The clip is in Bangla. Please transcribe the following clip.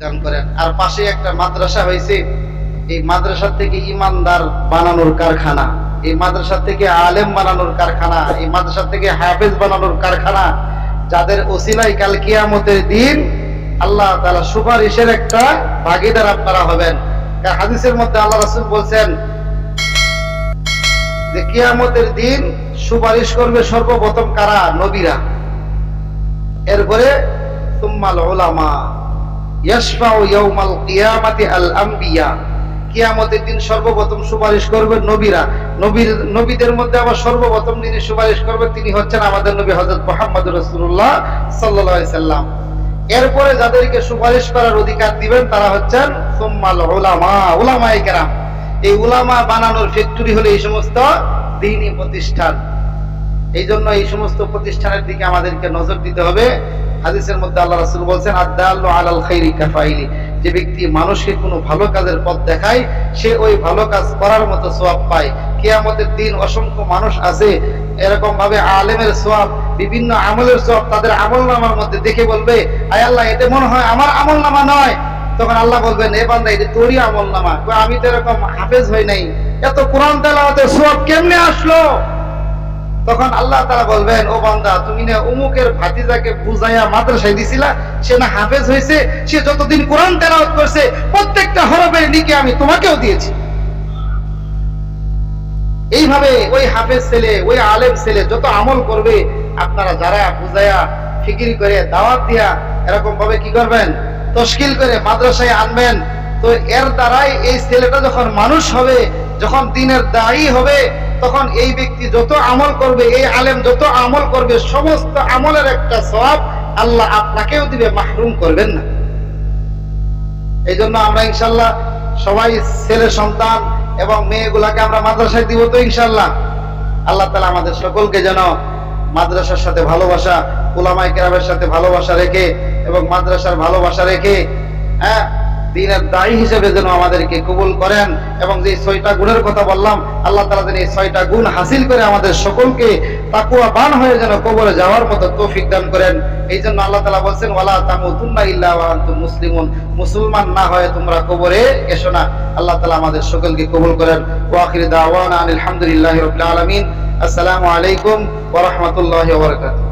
দান করেন। আর পাশে একটা মাদ্রাসা হয়েছে, এই মাদ্রাসা থেকে ইমানদার বানানোর কারখানা, এই মাদ্রাসা থেকে আলেম বানানোর কারখানা, এই মাদ্রাসা থেকে হাফেজ বানানোর কারখানা, যাদের ওসিলাই কাল কিয়ামতের দিন আল্লাহ তাআলা সুপারিশের একটা ভাগিদার আপনারা হবেন। হাদিসের মধ্যে আল্লাহ রাসূল বলছেন যে, কিয়ামতের দিন সুপারিশ করবে সর্বপ্রথম কারা? নবীরা। এরপরে, সুম্মাল উলামা। কিয়ামতের দিন সর্বপ্রথম সুপারিশ নবীরা। নবীর, নবীদের মধ্যে আবার সর্বপ্রথম যিনি সুপারিশ তিনি হচ্ছেন আমাদের নবী সাল্লাম। এরপরে যাদেরকে সুপারিশ করার অধিকার দিবেন তারা হচ্ছেন এই উলামা বানানোর ফ্যাক্টরি হলো এই সমস্ত দিনী প্রতিষ্ঠান। এই জন্য এই সমস্ত প্রতিষ্ঠানের দিকে আমাদেরকে নজর দিতে হবে। হাদিসের মধ্যে আল্লাহ রাসূল বলছেন আদাল্লু আলাল খাইরি কাফাইলি। যে ব্যক্তি মানুষকে কোনো ভালো কাজের পথ দেখায়, সে ওই ভালো কাজ করার মতো সোয়াব পায়। কিয়ামতের দিন অসংখ্য মানুষ আছে এরকম ভাবে আলেমের সোয়াব বিভিন্ন আমলের সোয়াব তাদের আমল নামার মধ্যে দেখে বলবে, আয় আল্লাহ এটা মনে হয় আমার আমল নামা নয়। তখন আল্লাহ বলবেন, এ বান্দা, এটা তোরই আমল নামা আমি তো এরকম হাফেজ হই নাই। এত কোরআন তেলাওয়াতের সোয়াব কেমনে আসলো? তখন আল্লাহ তারা বলবেন, ও বান্দা, তুমি না উমুকের ভাতিজাকে বুঝাইয়া মাদ্রাসায় দিছিলা? সে না হাফেজ হয়েছে? সে যতদিন কোরআন তেলাওয়াত করছে, প্রত্যেকটা হরফের নিকে আমি তোমাকেও দিয়েছি। এইভাবে ওই হাফেজ ছেলে, ওই আলেম ছেলে যত আমল করবে, আপনারা যারা বুঝাইয়া ফিকির করে দাওয়াত দিয়া এরকম ভাবে কি করবেন? তশকিল করে মাদ্রাসায় আনবেন। তো এর দ্বারাই এই ছেলেটা যখন মানুষ হবে, যখন দিনের দায়ী হবে তখন এই ব্যক্তি যত আমল করবে, এই আলেম যত আমল করবে, সমস্ত আমলের একটা সব আল্লাহ আপনাকেও দিবে, মাহরুম করবেন না। এই জন্য আমরা ইনশাল্লাহ সবাই ছেলে, সন্তান এবং মেয়েগুলাকে আমরা মাদ্রাসায় দিব তো ইনশাল্লাহ আল্লাহ তালা আমাদের সকলকে যেন মাদ্রাসার সাথে ভালোবাসা উলামাই কেরামের সাথে ভালোবাসা রেখে এবং মাদ্রাসার ভালোবাসা রেখে হ্যাঁ দিনের দায়ী হিসেবে যেন আমাদেরকে কবুল করেন এবং যে ছয়টা গুণের কথা বললাম, আল্লাহ তালা যেন এই ছয়টা গুণ হাসিল করে আমাদের সকলকে তাকুয়া বান হয়ে যেন কবরে যাওয়ার মতো তৌফিক দান করেন। এই জন্য আল্লাহ তালা বলছেন, ওয়ালা ইল্লা ওয়া আনতুম মুসলিমুন। না হয়ে তোমরা কবরে এসো না। আল্লাহ তালা আমাদের সকলকে কবুল করেন। ওয়াখির দাওয়ানা আলহামদুলিল্লাহি রাব্বিল আলামিন। আসসালামু আলাইকুম ওয়া রাহমাতুল্লাহি ওয়া বারাকাতুহু।